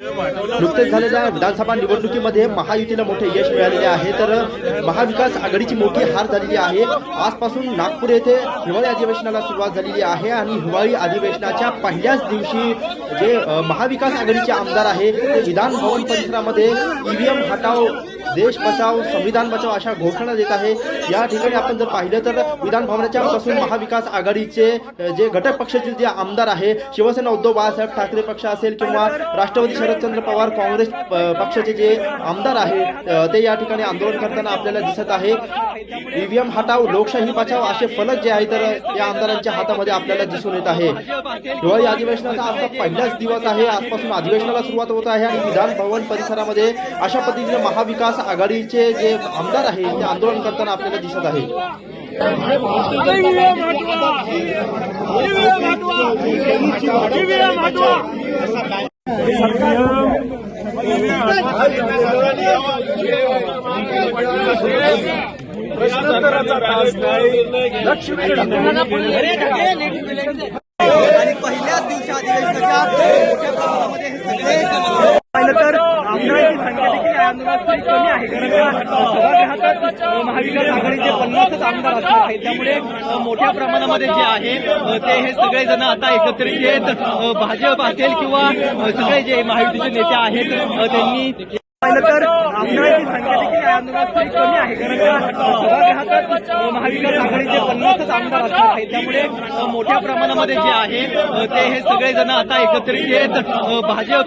नुकतेच झालेल्या विधानसभा निवडणुकीमध्ये महायुतीला मोठे यश मिळालेले आहे. तर महाविकास आघाडीची मोठी हार झालेली आहे. आजपासून नागपूर येथे हिवाळी अधिवेशनाला सुरुवात झालेली आहे आणि हिवाळी अधिवेशनाच्या पहिल्याच दिवशी जे महाविकास आघाडीचे आमदार आहे ते विधानभवन परिसरामध्ये ईव्हीएम हटाव देश बचाव संविधान बचाव अशा घोषणा देत आहे. या ठिकाणी आपण जर पाहिलं तर विधान भवनाच्या पासून महाविकास आघाडीचे जे घटक पक्षाचे जे आमदार आहे शिवसेना उद्धव बाळासाहेब ठाकरे पक्ष असेल किंवा राष्ट्रवादी शरदचंद्र पवार काँग्रेस पक्षाचे जे आमदार आहे ते या ठिकाणी आंदोलन करताना आपल्याला दिसत आहे. ईव्हीएम हटाव लोकशाही बचाव असे फलक जे आहे तर या आमदारांच्या हातामध्ये आपल्याला दिसून येत आहे. हिवाळी अधिवेशनाचा आजचा पहिलाच दिवस आहे. आजपासून अधिवेशनाला सुरुवात होत आहे आणि विधान भवन परिसरामध्ये अशा पद्धतीने महाविकास आघाडीचे जे आमदार आहे ते आंदोलन करताना आपल्याला दिसत आहे. आणि पहिल्याच दिवशी अधिवेशनाच्या मोठ्या प्रमाणामध्ये हे सगळे पाहिलं तर आमदारांची संख्या देखील कमी आहे. कारण सभागृहातच महाविकास आघाडीचे पन्नासच आमदार असणार आहेत. त्यामुळे मोठ्या प्रमाणामध्ये जे आहे ते हे सगळेजण आता एकत्रित येत भाजप असेल किंवा सगळे जे महायुतीचे नेते आहेत त्यांनी पाहिलं तर आमदारांची संख्या देखील या आंदोलनात कमी आहे. कारण सभागृहातच महाविकास आघाडीचे पन्नासच आमदार असणार आहेत. त्यामुळे मोठ्या प्रमाणामध्ये जे आहे ते हे सगळेजण आता एकत्रित येत भाजप